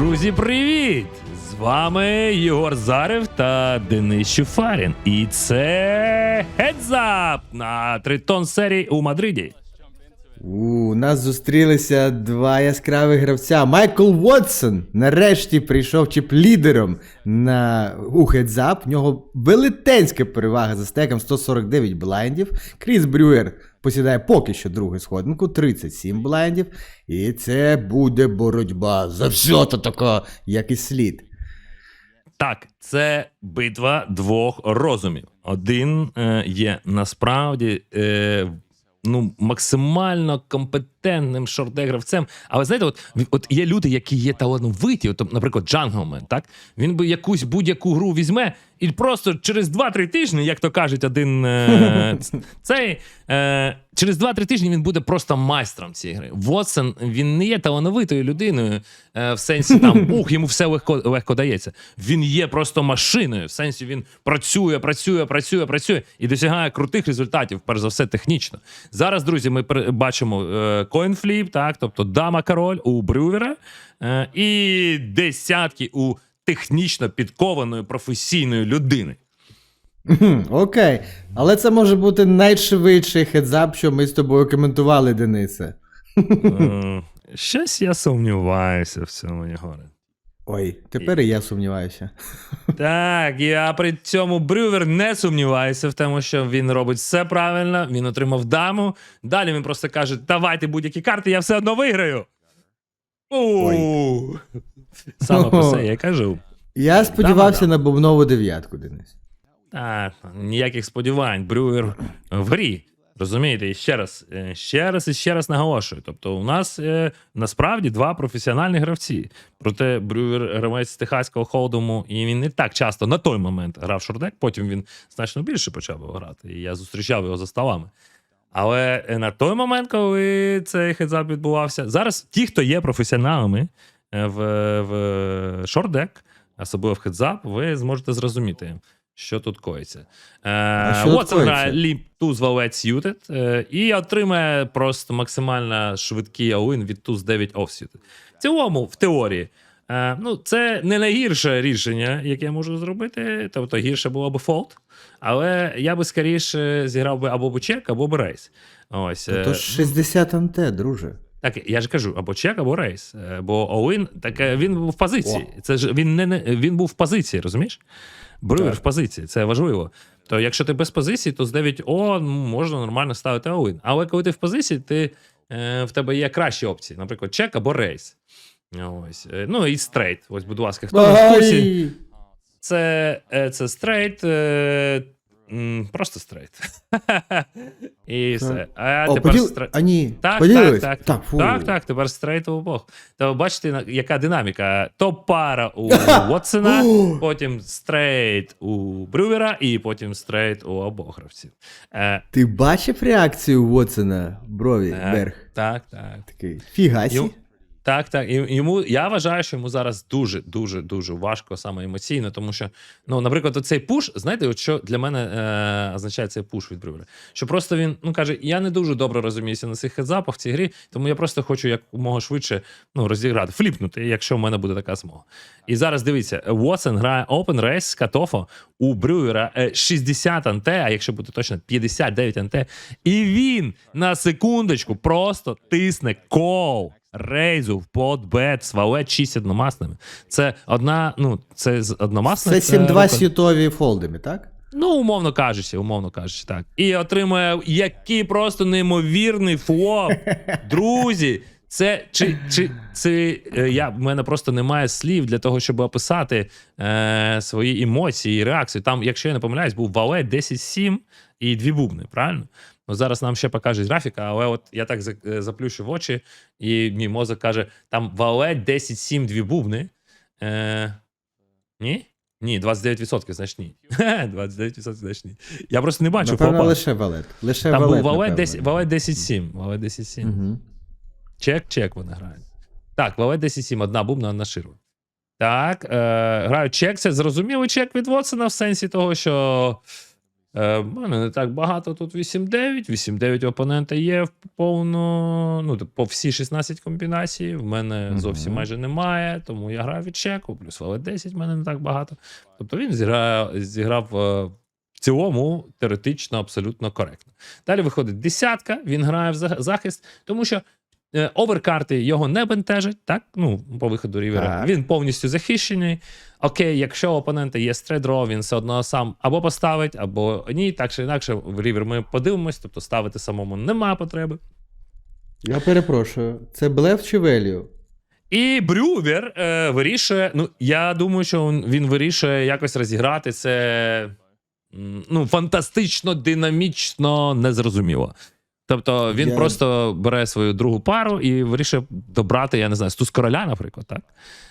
Друзі, привіт! З вами Єгор Зарев та Денис Чуфарін. І це Up на тритон серії у Мадриді. У нас зустрілися два яскраві гравця. Майкл Уотсон нарешті прийшов чіп-лідером на у хедзап. В нього велетенська перевага за стеком 149 блайндів. Кріс Брюєр посідає поки що другу сходинку, 37 блайндів. І це буде боротьба за все то таке, як і слід. Так, це битва двох розумів. Один е, є насправді е, ну, максимально компетентним шорт-гравцем. Але знаєте, от, от є люди, які є талановиті, от, наприклад, Джанглмен, так? Він би якусь будь-яку гру візьме, і просто через 2-3 тижні, як то кажуть, один е, цей. Е, через 2-3 тижні він буде просто майстром цієї гри. Вотсон він не є талановитою людиною е, в сенсі там ух, йому все легко, легко дається. Він є просто машиною. В сенсі він працює, працює, працює, працює і досягає крутих результатів, перш за все, технічно. Зараз, друзі, ми бачимо е, коінфліп, так, тобто дама король у Брювера е, і десятки у технічно підкованої професійної людини. Окей. Але це може бути найшвидший хедзап, що ми з тобою коментували, Денисе. Е, Щось я сумніваюся в цьому, Єгоре. Ой, тепер і я сумніваюся. Так, я при цьому Брювер не сумніваюся в тому, що він робить все правильно, він отримав даму. Далі він просто каже: давайте будь-які карти, я все одно виграю. Саме про це я кажу. Я сподівався на бубнову дев'ятку, Денис. Так, ніяких сподівань. Брюер в грі. Розумієте, і ще раз, е, ще раз і ще раз наголошую. Тобто, у нас е, насправді два професіональні гравці. Проте Брюер гравець з техаського холдому, і він не так часто на той момент грав шордек, потім він значно більше почав грати. І я зустрічав його за столами. Але е, на той момент, коли цей хедзап відбувався, зараз ті, хто є професіоналами е, в, в шордек, особливо в хедзап, ви зможете зрозуміти, що тут коїться. Е, що тут грає ліп туз валет сьютед е, і отримає просто максимально швидкий all від туз 9 offsuited. В цілому, в теорії. Е, ну, це не найгірше рішення, яке я можу зробити. Тобто гірше було б фолд. Але я би скоріше зіграв би або б чек, або б рейс. Ось. е, То 60 анте, друже. так, я ж кажу, або чек, або рейс. Е, Бо Оуін, так е, він був в позиції. Це ж він не, не він був в позиції, розумієш? Брюер в позиції, це важливо. То якщо ти без позиції, то з 9 О ну, можна нормально ставити Оуін. Але коли ти в позиції, ти, е, в тебе є кращі опції, наприклад, чек або рейс. Ось. Е, Ну і стрейт. Ось, будь ласка, хто не в курсі, це, е, це стрейт. е, Просто стрейт. І все. А О, тепер поділ... стрейт. Так, так, так. Так. Так, так, тепер стрейт у обох. То бачите, яка динаміка. Топ-пара у Вотсона, потім стрейт у Брювера, і потім стрейт у обох гравців. Ти бачив реакцію Уотсона, брові, так, Берг? так, так. Такий, фігасі. Так, так. І йому я вважаю, що йому зараз дуже, дуже, дуже важко саме емоційно, тому що, ну, наприклад, оцей пуш, знаєте, от що для мене е, означає цей пуш від Брювера? Що просто він ну каже: я не дуже добре розуміюся на цих хедзапах в цій грі, тому я просто хочу якомога швидше ну, розіграти, фліпнути, якщо в мене буде така змога. І зараз дивіться, Уотсон грає Open Race з Катофо у Брюера е, 60 анте, а якщо бути точно, 59 анте. І він на секундочку просто тисне кол. Рейзу в подбет, свалет 6 одномасними. Це одна, ну, це з одномасними. Це е, 7-2 світові фолдами, так? Ну, умовно кажучи, умовно кажучи, так. І отримує який просто неймовірний флоп. Друзі, це чи, чи це я в мене просто немає слів для того, щоб описати е, свої емоції і реакцію. Там, якщо я не помиляюсь, був валет 10-7 і дві бубни, правильно? Ну, зараз нам ще покажуть графіка, але от я так е, заплющив очі, і мій мозок каже: там валет 10-7 дві бубни. Е, ні? Ні, 29%, значить ні. 29% значить ні. Я просто не бачу Напевно, лише валет. Лише Там валет, був валет напевно. 10 валет 10-7. Валет 10-7. Мгм. Чек, чек вони грають. Так, валет 10-7, одна бубна, одна ширма. Так, е, грають чек. Це зрозумілий чек від Вотсона в сенсі того, що Е, в мене не так багато тут 8-9. 8-9 опонента є в повно, ну, по всі 16 комбінацій. В мене зовсім майже немає, тому я граю від чеку, плюс валет 10 в мене не так багато. Тобто він зіграв, зіграв е, в цілому теоретично абсолютно коректно. Далі виходить десятка, він грає в захист, тому що оверкарти його не бентежать, так? Ну, по виходу рівера. Так. Він повністю захищений. Окей, якщо у опонента є стрейдро, він все одно сам або поставить, або ні. Так чи інакше, в рівер ми подивимось, тобто ставити самому немає потреби. Я перепрошую, це блеф чи велію? І Брювер е, вирішує. Ну, я думаю, що він- він вирішує якось розіграти це ну, фантастично, динамічно, незрозуміло. Тобто він Я- просто бере свою другу пару і вирішує добрати, я не знаю, з туз короля, наприклад, так?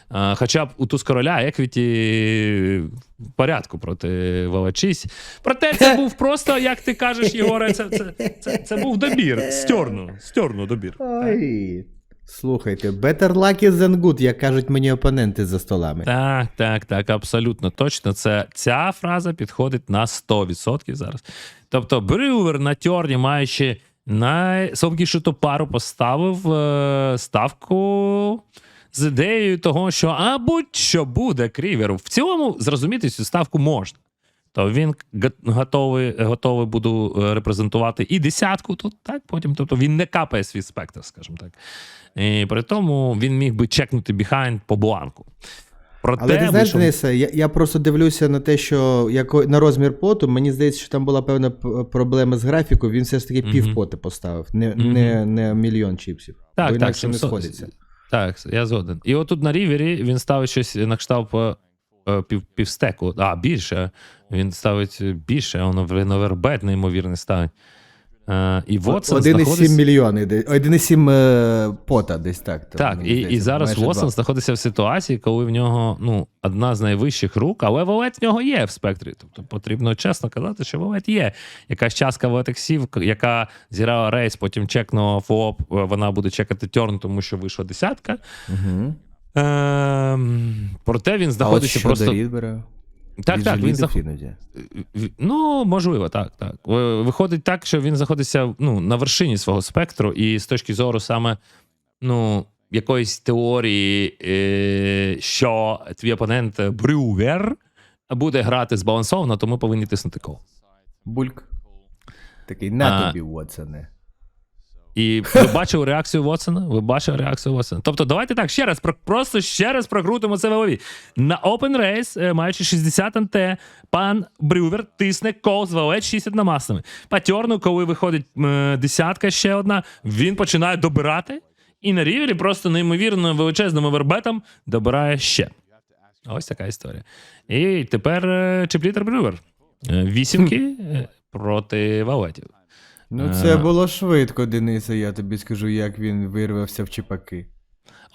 А, хоча б у туз короля еквіті в порядку проти Валачись. Проте це був просто, як ти кажеш, Єгоре, це, це, це, це був добір. Стьорну, стьорну добір. Ой. Слухайте, better lucky than good, як кажуть мені опоненти за столами. Так, так, так, абсолютно точно. Це ця фраза підходить на 100% зараз. Тобто, Брювер на тьорні, маючи найслабкішу ту пару, поставив е, ставку з ідеєю того, що а будь-що буде кріверу. В цілому зрозуміти цю ставку можна. То він готовий, готовий буду е, репрезентувати і десятку тут, так потім. Тобто він не капає свій спектр, скажімо так. І при тому він міг би чекнути біхайнд по бланку. Проте, Але ти знаєш, вийшов- Денисе, я, я просто дивлюся на те, що яко, на розмір поту, мені здається, що там була певна проблема з графікою, він все ж таки Мгм. пів поти поставив, не, Мгм. не, не мільйон чіпсів. бо так, так, інакше не сходиться. Так, я згоден. І отут на рівері він ставить щось на кшталт е, пів, півстеку. А, більше. Він ставить більше, воно в Реновербет неймовірно ставить. Е, і Вотсон 1,7 знаходиться... мільйони, 1,7 е, пота десь так. Так, і, і зараз Вотсон знаходиться в ситуації, коли в нього ну, одна з найвищих рук, але валет в нього є в спектрі. Тобто потрібно чесно казати, що валет є. Якась частка ватексів, яка зіграла рейс, потім чекнула ФОП, вона буде чекати тьорн, тому що вийшла десятка. Мгм. Ем, проте він А от знаходиться просто. Рідбера? Так, так, він заход... іноді. Ну, можливо, так, так. Виходить так, що він знаходиться ну, на вершині свого спектру, і з точки зору саме ну, якоїсь теорії, е, що твій опонент Брювер буде грати збалансовано, то ми повинні тиснути кол. Бульк. Такий на тобі, Вотсоне. І ви бачили реакцію Вотсона? Ви бачили реакцію Вотсона? Тобто, давайте так ще раз, просто ще раз прокрутимо це в голові. На Open Race, е, маючи 60 НТ, пан Брювер тисне кол з валет 60 намасами. Патьорну, коли виходить е, десятка ще одна, він починає добирати. І на рівері просто неймовірно величезним овербетом добирає ще. Ось така історія. І тепер е, Чеплітер Брювер. Вісімки проти валетів. Ну, це Е. було швидко, Денисе, я тобі скажу, як він вирвався в чіпаки.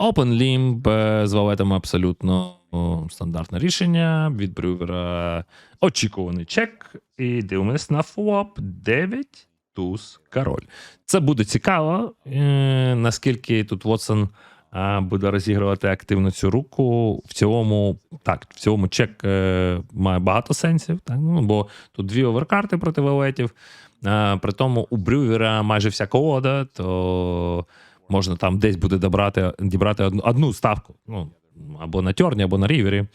Open Limb е, з валетами абсолютно о, стандартне рішення. Від Брювера очікуваний чек. І дивимось на флоп 9 туз король. Це буде цікаво, е, наскільки тут Вотсон е, буде розігрувати активно цю руку. В цілому, так, в цілому чек е, має багато сенсів, так, ну, бо тут дві оверкарти проти валетів. Е, при тому у Брювера майже вся колода, то можна там десь буде добрати, дібрати одну, одну ставку. Ну, або на тьорні, або на рівері.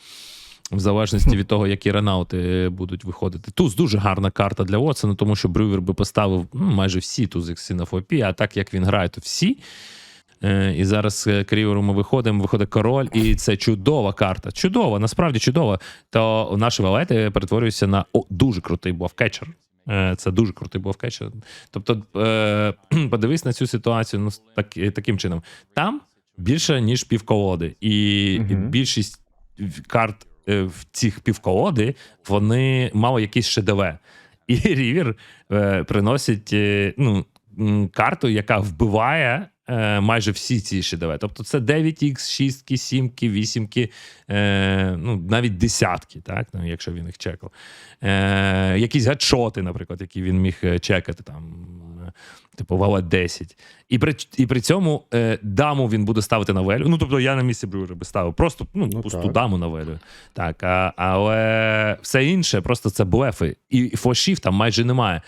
В залежності від того, які ренаути будуть виходити. Туз дуже гарна карта для Вотсона, тому що Брювер би поставив ну, майже всі тузи на ФОПі, а так як він грає, то всі. Е, і зараз е, к ріверу ми виходимо, виходить король, і це чудова карта. Чудова, насправді чудова. То наші валети перетворюються на о, дуже крутий бловкетчер. Е, Це дуже крутий був кетч. Тобто, е, подивись на цю ситуацію ну, так, таким чином. Там більше, ніж півколоди. І угу. більшість карт е, в цих півколоди вони мали якісь шедеве. І рівер е, приносить е, ну, карту, яка вбиває е, майже всі ці шедеве. Тобто це 9х, 6, 7, 8, е, ну, навіть десятки, так, ну, якщо він їх чекав. Е, якісь гатшоти, наприклад, які він міг е, чекати там. Типу, вала 10. І при, і при цьому е, даму він буде ставити на велю. Ну, тобто я на місці Брюера би ставив. Просто ну, Ну, пусту так. даму на велю. Так, а, але все інше просто це блефи. І фошів там майже немає.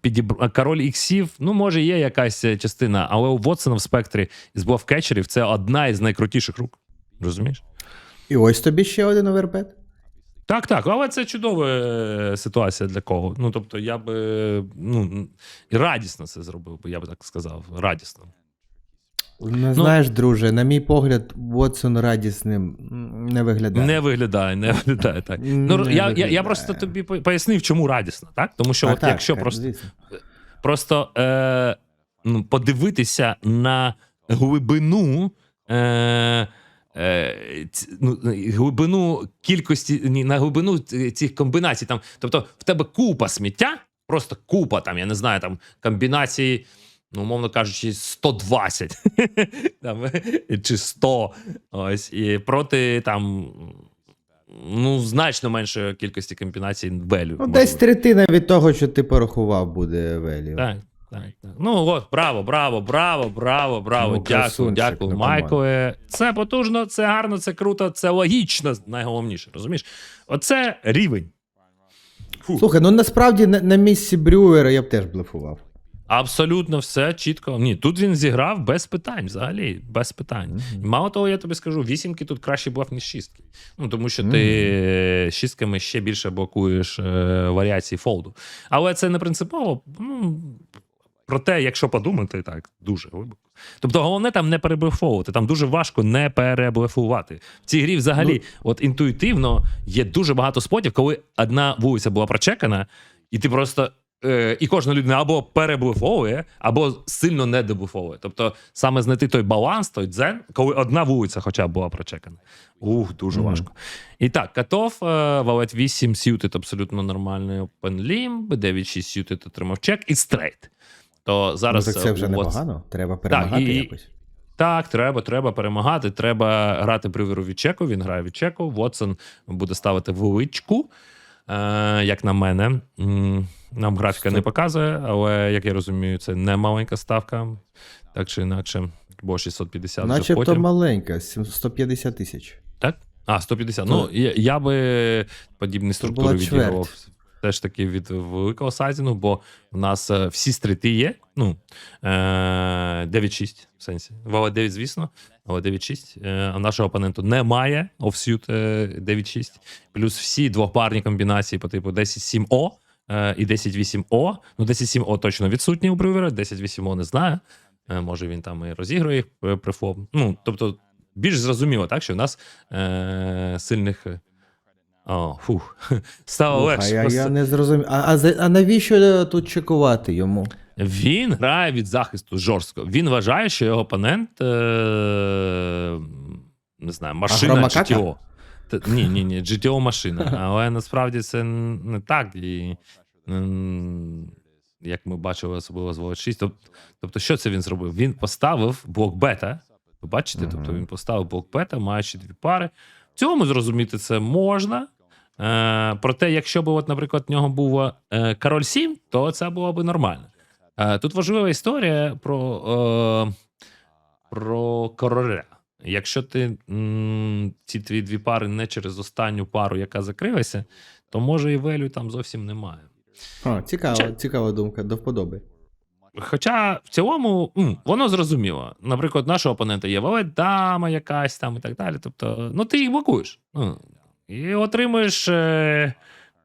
Підібр... Король іксів, ну, може, є якась е, частина, але у Вотсона в спектрі з блефкетчерів це одна із найкрутіших рук. Розумієш? І ось тобі ще один овербет. Так, так, але це чудова е, ситуація для кого. Ну, тобто, я би ну, і радісно це зробив, бо я би так сказав. Радісно. Ну, знаєш, друже, на мій погляд, Вотсон радісним не виглядає. Не виглядає, не виглядає так. Ну, Не я, я, я просто тобі пояснив, чому радісно, так? Тому що, А, от так, якщо так, просто, звісно. просто е, ну, подивитися на глибину. Е, е, ну, глибину кількості, ні, на глибину цих комбінацій. Там, тобто, в тебе купа сміття, просто купа, там, я не знаю, там комбінації, ну, умовно кажучи, 120 там, чи 100. Ось, і проти там. Ну, значно меншої кількості комбінацій велю. Ну, десь третина від того, що ти порахував, буде велів. Так, так, так. Ну от, браво, браво, браво, браво, браво. Ну, дякую, красунчик, дякую, Майкле. Це потужно, це гарно, це круто, це логічно, найголовніше, розумієш? Оце рівень. Фу. Слухай, ну насправді на, на місці Брюера я б теж блефував. Абсолютно все чітко. Ні, тут він зіграв без питань, взагалі, без питань. І мало того, я тобі скажу, вісімки тут краще блеф, ніж шістки. Ну, тому що ти шістками ще більше блокуєш е, варіації фолду. Але це не принципово. Ну, проте, якщо подумати, так, дуже глибоко. Тобто, головне там не переблефовувати, там дуже важко не переблефувати. В цій грі взагалі, от інтуїтивно, є дуже багато спотів, коли одна вулиця була прочекана, і ти просто. Е, і кожна людина або переблефовує, або сильно не деблефовує. Тобто, саме знайти той баланс, той дзен, коли одна вулиця хоча б була прочекана. Ух, дуже Мгм. важко. І так, Катов, е, Валет 8, сютит абсолютно нормальний Open Limb, 9-6 сютит отримав чек і стрейт. То зараз ну, так це е, вже у Вотс- непогано. Треба перемагати і- якось. так, треба, треба перемагати. Треба грати привіру від чеку. Він грає від чеку. Вотсон буде ставити величку. Е, як на мене, нам графіка не показує, але як я розумію, це не маленька ставка. Так чи інакше, бо 650 вже Начебто потім. маленька, 150 тисяч. Так? А, 150. Ну, я, я би подібні структури була відігрував теж таки від великого сайзінгу, бо в нас е, всі стріти є. Ну, е, 9-6 в сенсі. Вала 9, звісно, але 9-6. Е, а нашого опоненту немає офсют е, 9-6. Плюс всі двопарні комбінації по типу 10-7О е, і 10-8О. Ну, 10-7О точно відсутні у Брювера, 10-8О не знаю. Е, може він там і розігрує їх е, при флоп. Ну, тобто, більш зрозуміло, так, що в нас е, сильних. е, О, фух. Стало легше. я, я не зрозумів. А, а, а навіщо е, тут чекувати йому? Він грає від захисту жорстко. Він вважає, що його опонент. Е, не знаю, машина Агромакака? GTO. Та- Ні, ні, ні, GTO машина. Але насправді це не так. І, як ми бачили, особливо з Волод 6. Тобто, що це він зробив? Він поставив блок бета. Ви бачите? Мгм. Тобто він поставив блок бета, маючи дві пари. В цьому зрозуміти це можна. Е, проте, якщо б, от, наприклад, в нього був е, король 7, то це було б нормально. Е, тут важлива історія про, е, про короля. Якщо ти м, ці твої дві пари не через останню пару, яка закрилася, то може і велю там зовсім немає. О, цікава, Чи- цікава думка, до вподоби. Хоча в цілому м, воно зрозуміло. Наприклад, нашого опонента є валет дама якась там і так далі. Тобто, ну ти їх блокуєш. Ну, і отримуєш е,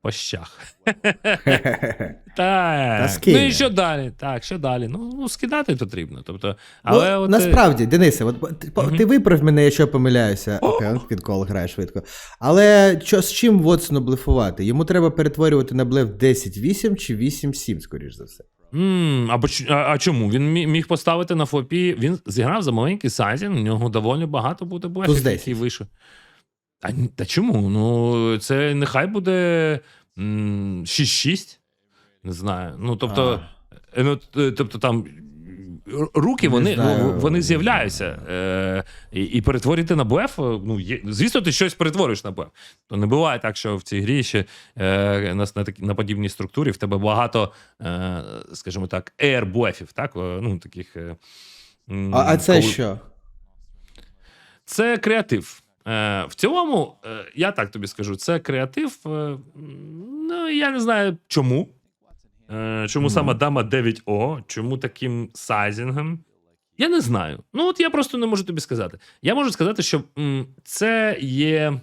по щах. Так. ну і що далі? Так, що далі? Ну, ну скидати потрібно. Тобто, але ну, от, е, насправді, Денисе, от, ти, виправ мене, якщо помиляюся. Окей, в грає швидко. Але що, з чим Вотсону блефувати? Йому треба перетворювати на блеф 10-8 чи 8-7, скоріш за все. М, а, а, а чому? Він міг поставити на флопі. Він зіграв за маленький сайзінг, у нього доволі багато буде блефів, 10. який вийшов. А, та чому? Ну, це нехай буде м, 6-6. Не знаю. Ну, тобто, е, ну, т- тобто там р- руки вони, знаю. ну, вони з'являються. Е, і, і перетворити на БФ, ну, є, звісно, ти щось перетворюєш на БФ. То не буває так, що в цій грі ще е, на, на, такі- на подібній структурі в тебе багато, е, скажімо так, air так? Е, Ну, таких. Е, м, А, а це коли- що? Це креатив. Е, в цілому, е, я так тобі скажу, це креатив. Е, ну, я не знаю чому. Е, чому саме дама 9О, чому таким сайзінгом. Я не знаю. Ну, от я просто не можу тобі сказати. Я можу сказати, що м, це є,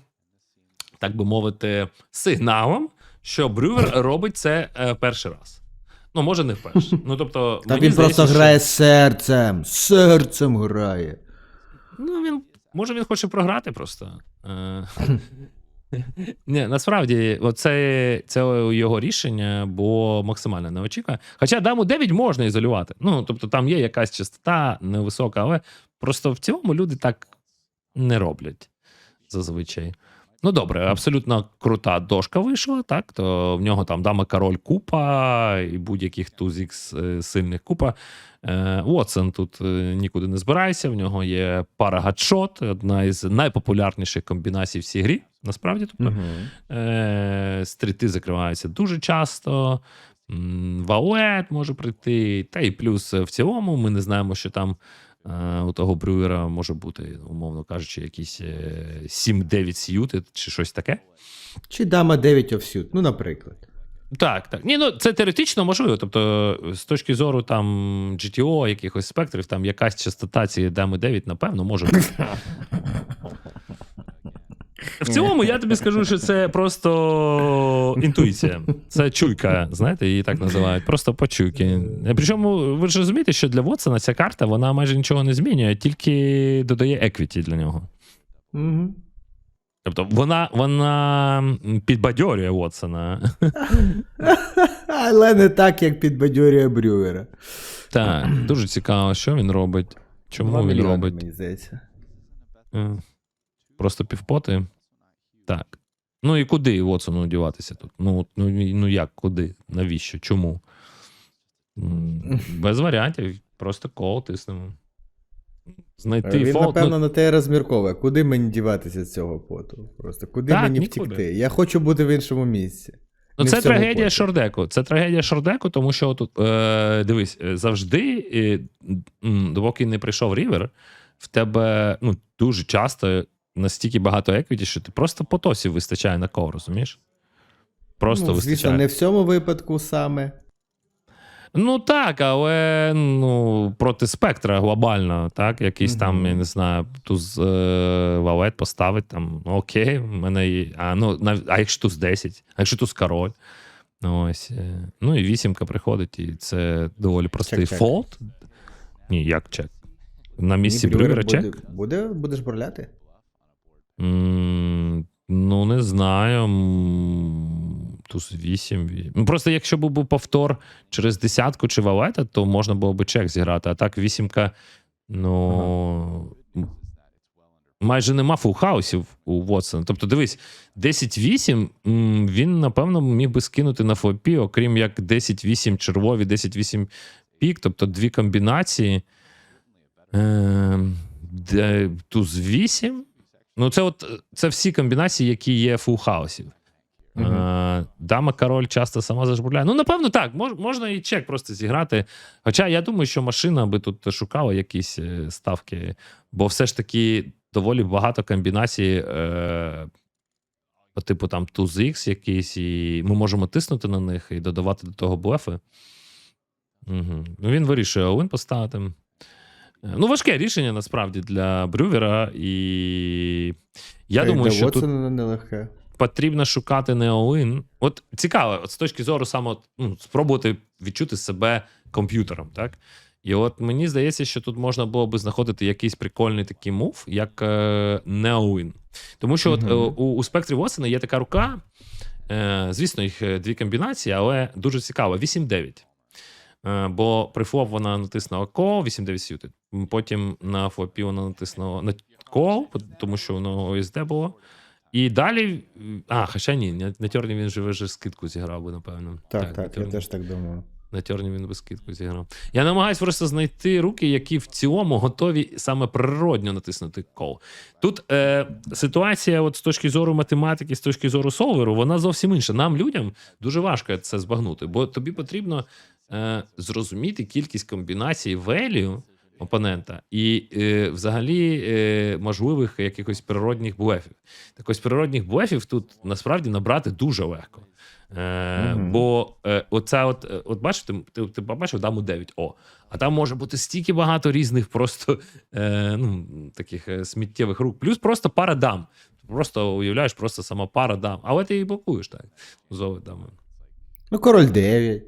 так би мовити, сигналом, що Брювер робить це е, перший раз. Ну, може, не вперше. Ну, тобто, Та він просто здається, що- грає серцем. Серцем грає. Ну, він, може, він хоче програти просто. Е, Ні, насправді, оце, це його рішення бо максимально не очікує. Хоча даму 9 можна ізолювати. Ну, тобто там є якась частота невисока, але просто в цілому люди так не роблять зазвичай. Ну, добре, абсолютно крута дошка вийшла, так? То в нього там дама король купа і будь-яких туз ікс е, сильних купа. Е, Уотсон тут е, нікуди не збирається. В нього є пара гадшот, одна із найпопулярніших комбінацій в цій грі. Насправді, тобто е, стріти закриваються дуже часто. Ваует може прийти. Та і плюс в цілому ми не знаємо, що там у того брюера може бути, умовно кажучи, якісь е, 7-9 сьюти чи щось таке. Чи дама 9 овсюд, ну, наприклад. Так, так. Ні, ну це теоретично можливо. Тобто, з точки зору там GTO, якихось спектрів, там якась частота цієї дами 9, напевно, може бути. В цілому, я тобі скажу, що це просто інтуїція. Це чуйка, знаєте, її так називають. Просто по чуйки. Причому ви ж розумієте, що для Вотсона ця карта вона майже нічого не змінює, тільки додає еквіті для нього. Угу. Тобто вона, вона підбадьорює Вотсона. Але не так, як підбадьорює Брювера. Так, дуже цікаво, що він робить. Чому він робить Мені здається. Просто півпоти. Так. Ну і куди Вотсону діватися тут? Ну, ну, ну як, куди? Навіщо? Чому? Без варіантів, просто кол тиснемо. Знайти Він, фолт. напевно, ну, на те розмірковує. Куди мені діватися з цього поту? Просто куди Так, мені нікуди. втікти? Я хочу бути в іншому місці. Ну, Не це трагедія поті. Шордеку. Це трагедія Шордеку, тому що тут, е, дивись, е, завжди, е, м, допоки не прийшов Рівер, в тебе ну, дуже часто настільки багато еквіті, що ти просто потосів вистачає на ков, розумієш? Просто ну, вистачає. звісно, не в цьому випадку саме. Ну так, але ну, проти спектра глобально, так? Якийсь там, я не знаю, туз е, валет поставить, там, ну, окей, в мене є. А, ну, нав- а якщо туз 10, а якщо туз король. Ну, ось. е, Ну і вісімка приходить, і це доволі простий Чек-чек. Ні, як чек. На місці Ні, Брюгера чек. буде, буде, будеш борляти? Ну, не знаю. Туз 8. ві- Ну, просто якщо був повтор через десятку чи валета, то можна було би чек зіграти. А так вісімка, ну. м, Майже нема фулхаусів у Вотсона. Тобто, дивись, 10-8 м, він, напевно, міг би скинути на флопі, окрім як 10-8 червові, 10-8 пік, тобто дві комбінації. Е, туз 8. Ну, це от це всі комбінації, які є фулхаусів. Мгм. Е, Дама король часто сама зажбурляє. Ну, напевно, так. Мож, можна і чек просто зіграти. Хоча я думаю, що машина би тут шукала якісь е, ставки, бо все ж таки доволі багато комбінацій, е, по типу там туз X якийсь, і ми можемо тиснути на них і додавати до того блефи. Угу. Ну, він вирішує Оуен поставити. Е, Ну, важке рішення насправді для Брювера, і я Та думаю, що тут нелегке. потрібно шукати не all От цікаво, от з точки зору саме ну, спробувати відчути себе комп'ютером, так? І от мені здається, що тут можна було би знаходити якийсь прикольний такий мув, як е, не Тому що от, Мгм. е, у, у спектрі Вотсона є така рука. Е, звісно, їх е, дві комбінації, але дуже цікаво. 8-9. Е, бо при флоп вона натиснула кол, 8-9 сюти. Потім на флопі вона натиснула на кол, тому що воно ОСД було. І далі. А, хоча ні, на, на тьорні він же вже скидку зіграв би, напевно. Так, на так, я теж так думаю. На тьорні він без скидку зіграв. Я намагаюся просто знайти руки, які в цілому готові саме природньо натиснути кол. Тут е, ситуація, от з точки зору математики, з точки зору солверу, вона зовсім інша. Нам, людям, дуже важко це збагнути, бо тобі потрібно е, зрозуміти кількість комбінацій value опонента і е, взагалі е, можливих якихось природних блефів. Так ось природних блефів тут насправді набрати дуже легко. Е, Мгм. Бо е, оця от, е, от бачиш, ти, ти, ти побачив даму 9 О, а там може бути стільки багато різних просто е, ну, таких е, сміттєвих рук. Плюс просто пара дам. Просто уявляєш, просто сама пара дам. Але ти її блокуєш так. Зови дами. Ну, король 9.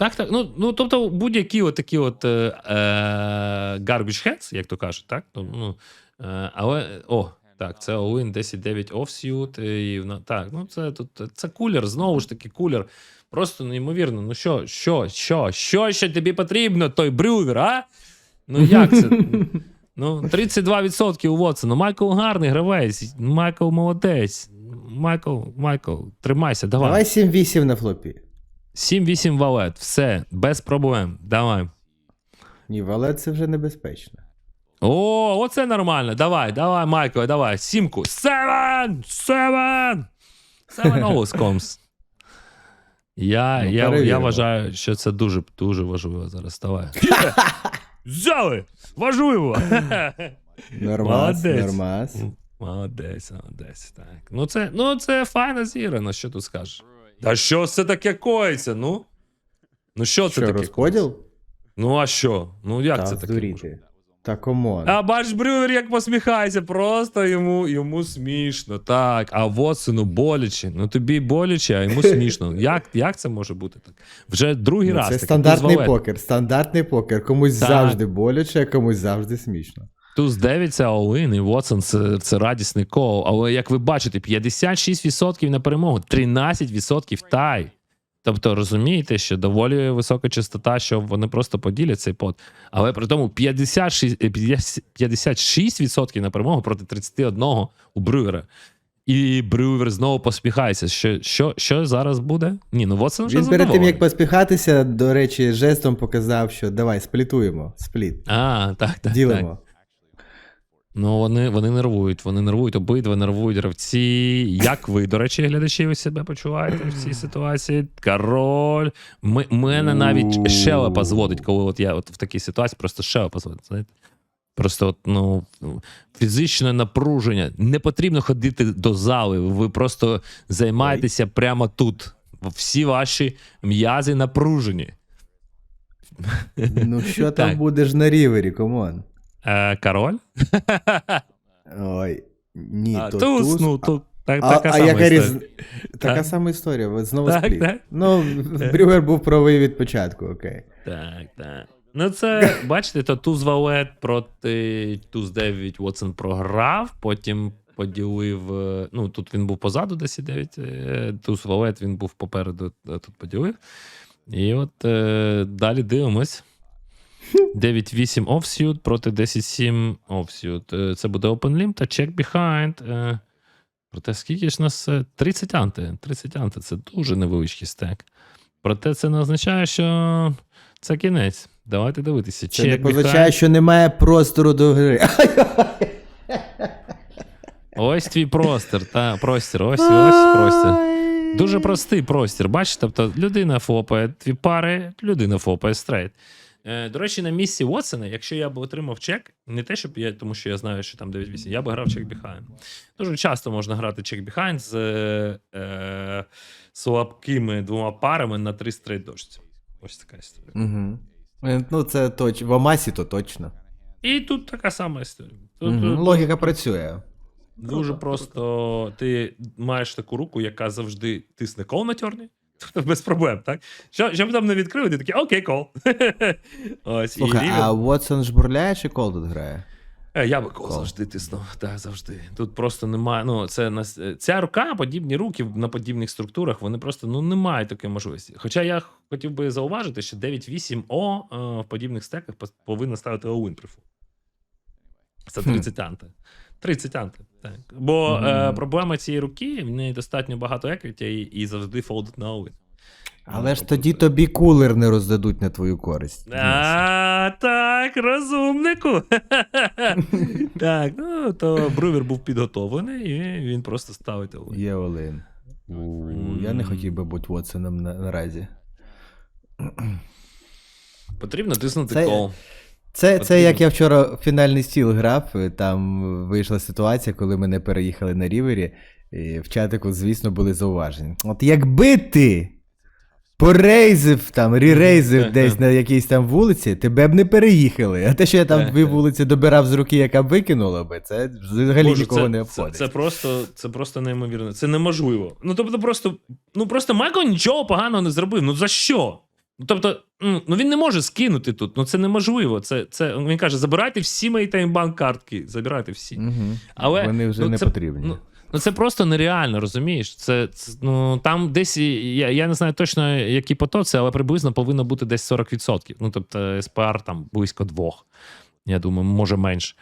Так, так. Ну, ну тобто, будь-які от такі от е, е, garbage heads, як то кажуть, так? Ну, ну, е, але, о, так, це All-in 10-9 offsuit. І, так, ну це тут це кулер, знову ж таки, кулер. Просто неймовірно. Ну що, що, що, що ще тобі потрібно, той брювер, а? Ну як це? Ну, 32% у Вотсона. Майкл гарний гравець. Майкл молодець. Майкл, Майкл, тримайся, давай. Давай 7-8 на флопі. 7-8 валет, все, без проблем. Давай. Ні, валет це вже небезпечно. О, оце нормально. Давай, давай, Майкл, давай. Сімку. Севен! Севен! Севен always comes. Я, Ну, я, я перевіримо. вважаю, що це дуже, дуже важливо зараз. Давай. Взяли! Важливо! Нормас, Молодець. нормас. Молодець, молодець. Так. Ну, це, ну, це файна зіграна, що тут скажеш? Та що це таке коїться? Ну? Ну, що це таке? коїться? Ну, а що? Ну, як Та це таке? може здуріти. Та комон. А бач, Брювер як посміхається, просто йому, йому смішно. Так, а Вотсону боляче. Ну тобі боляче, а йому смішно. Як, як це може бути так? Вже другий Ну, раз. це таке. стандартний покер. Стандартний покер. Комусь Так. завжди боляче, а комусь завжди смішно. Туз 9 це all-in, і Вотсон це, це радісний кол. Але як ви бачите, 56% на перемогу, 13% тай. Тобто розумієте, що доволі висока частота, що вони просто поділять цей пот. Але при тому 56%, е, 50 56% на перемогу проти 31% у Брювера. І Брювер знову посміхається. Що, що, що зараз буде? Ні, ну Вотсон вже Він перед тим, як поспіхатися, до речі, жестом показав, що давай сплітуємо. Спліт. А, так, так. так. Ну, вони, вони нервують, вони нервують, обидва нервують гравці. Як ви, до речі, глядачі, ви себе почуваєте в цій ситуації? Король. Ми, мене навіть щелепа зводить, коли от я от в такій ситуації просто щелепа зводить. Знаєте? Просто от, ну, фізичне напруження. Не потрібно ходити до зали. Ви просто займаєтеся прямо тут. Всі ваші м'язи напружені. Ну що там будеш на рівері, комон? Е, король? Ой, ні, А, то туз, туз. ну, тут так, А, така а сама яка історія. різ... Така Так. сама історія, от знову Так, спліт. так. Ну, Брюгер був правий від початку, окей. Так, так. Ну, це, бачите, то туз валет проти туз 9 Вотсон програв, потім поділив. е, Ну, тут він був позаду 10-9, е, туз валет він був попереду, тут поділив. І от е, далі дивимось. 9-8 offsuit проти 10-7 offsuit. Е, Це буде open limb та check behind. Е, Проте скільки ж нас? е, 30 анти. 30 анти це дуже невеличкий стек. Проте це не означає, що це кінець. Давайте дивитися. Це не Check позначає, behind. що немає простору до гри. Ось твій простір. Та, простір, ось, ось простір. Дуже простий простір. Бачиш, тобто людина фопає дві пари, людина фопає стрейт. Е, до речі, на місці Уотсона, якщо я б отримав чек, не те, щоб я, тому що я знаю, що там 9-8, я би грав чек behind. Дуже часто можна грати чек behind з е, е, слабкими двома парами на три стрейт дошці. Ось така історія. Угу. Ну, це точно. В Амасі то точно. І тут така сама історія. Тут, Мгм. тут Логіка працює. дуже просто ти маєш таку руку, яка завжди тисне кол на тьорні. Тобто без проблем, так? Що, що б там не відкрили, ти такий, окей, кол. Ось, Слухай, і а. Вотсон жбурляє чи кол тут грає? Е, Я би кол завжди тиснув. Так, завжди. Тут просто немає. Ну, це ця рука, подібні руки на подібних структурах, вони просто ну не мають такої можливості. Хоча я хотів би зауважити, що 9-8 О е, в подібних стеках повинна ставити Оуін прифу. Це Хм. 30 анти. 30 анти. Так. Бо Мгм. е, проблема цієї руки в неї достатньо багато еквіті і, і завжди фолдить на Оуін. Але ж тоді тобі кулер не роздадуть на твою користь. А, так, розумнику. так, ну то Брувер був підготовлений, і він просто ставить Олин. Є Олин. Я не хотів би бути Вотсоном на, наразі. Потрібно тиснути Це- кол. Це, це як я вчора в фінальний стіл грав, там вийшла ситуація, коли мене переїхали на рівері, і в чатику, звісно, були зауваження. От якби ти порейзив там, ререйзив десь на якійсь там вулиці, тебе б не переїхали. А те, що я там дві вулиці добирав з руки, яка викинула би, це взагалі Боже, нікого це, не це, обходить. це, просто, це просто неймовірно. Це неможливо. Ну, тобто, просто, ну просто Майкл нічого поганого не зробив. Ну за що? Ну, тобто, ну він не може скинути тут. Ну це неможливо. Це, це, він каже: забирайте всі мої таймбанк картки. Забирайте всі. Мгм. Але Вони вже ну, не це, потрібні. Ну, ну це просто нереально, розумієш? Це, це ну там десь я, я не знаю точно, які пото це, але приблизно повинно бути десь 40%. Ну тобто СПР там близько двох. Я думаю, може менше.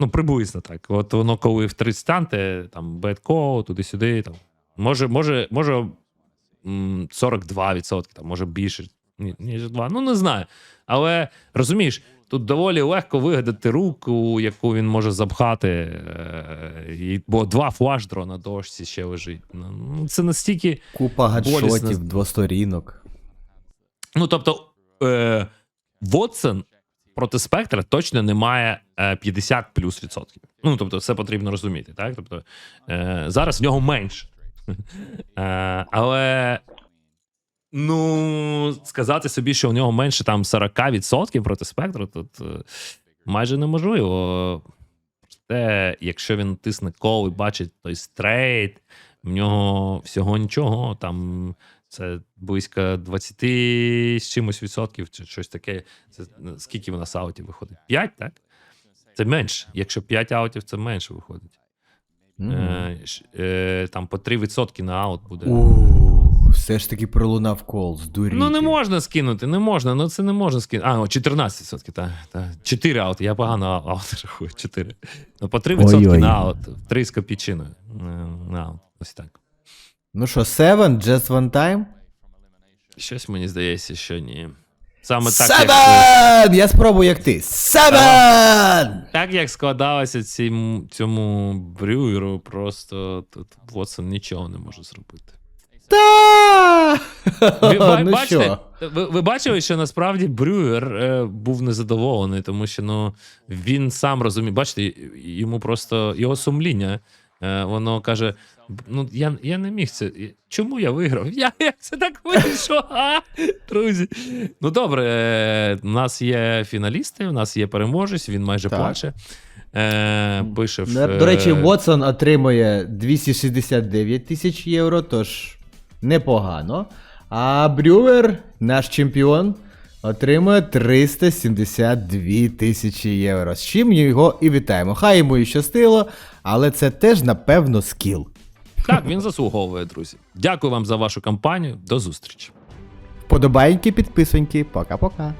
Ну, приблизно так. От воно, коли в 30 станте, там бетко, туди-сюди, там. Може, може, може м, 42%, там, може більше, ніж 2. Ну, не знаю. Але розумієш, тут доволі легко вигадати руку, яку він може запхати. е, Бо два флаш на дошці ще лежить. Ну, це настільки. Купа гадшотів, двосторінок. Ну, тобто, е, Вотсон проти спектра точно не має е, 50 плюс відсотків. Ну, тобто, це потрібно розуміти. Так? Тобто, е, зараз в нього менше. Е, але. Ну, сказати собі, що у нього менше там 40% проти спектру, тут е, майже неможливо. Те, якщо він тисне кол і бачить той стрейт, в нього всього нічого, там це близько 20 з чимось відсотків, чи щось таке. Це ну, скільки в нас аутів виходить? 5, так? Це менше. Якщо 5 аутів, це менше виходить. Мгм. Е, е, там по 3% на аут буде. У, все ж таки пролунав кол, здуріти. Ну, не можна скинути, не можна. Ну, це не можна скинути. А, о, 14%, так. так. 4 аути. Я погано аут рахую. 4. Ну, по 3% Ой-ой. на аут. 3 з копійчиною. е, На аут. Ось так. Ну що, Seven, just one time? Щось мені здається, що ні. Саме так, як, Я спробую, як ти. Seven! так як складалося цім, цьому брюєру, просто тут Вотсон нічого не може зробити. Та! Ви, ба- ну бачите, що? ви, ви бачили, що насправді Брюер е, був незадоволений, тому що ну, він сам розуміє, бачите, йому просто його сумління. Е, воно каже: ну я, я не міг це. Чому я виграв? Я як це так вийшло? А? Друзі. Ну добре, е, у нас є фіналісти, у нас є переможець, він майже Так. плаче. Е, пише в, До речі, е, Вотсон отримує 269 тисяч євро, тож непогано. А Брюер, наш чемпіон, отримує 372 тисячі євро. З чим його і вітаємо. Хай йому і щастило, але це теж, напевно, скіл. Так, він заслуговує, друзі. Дякую вам за вашу кампанію. До зустрічі. Подобайки, підписоньки. Пока-пока.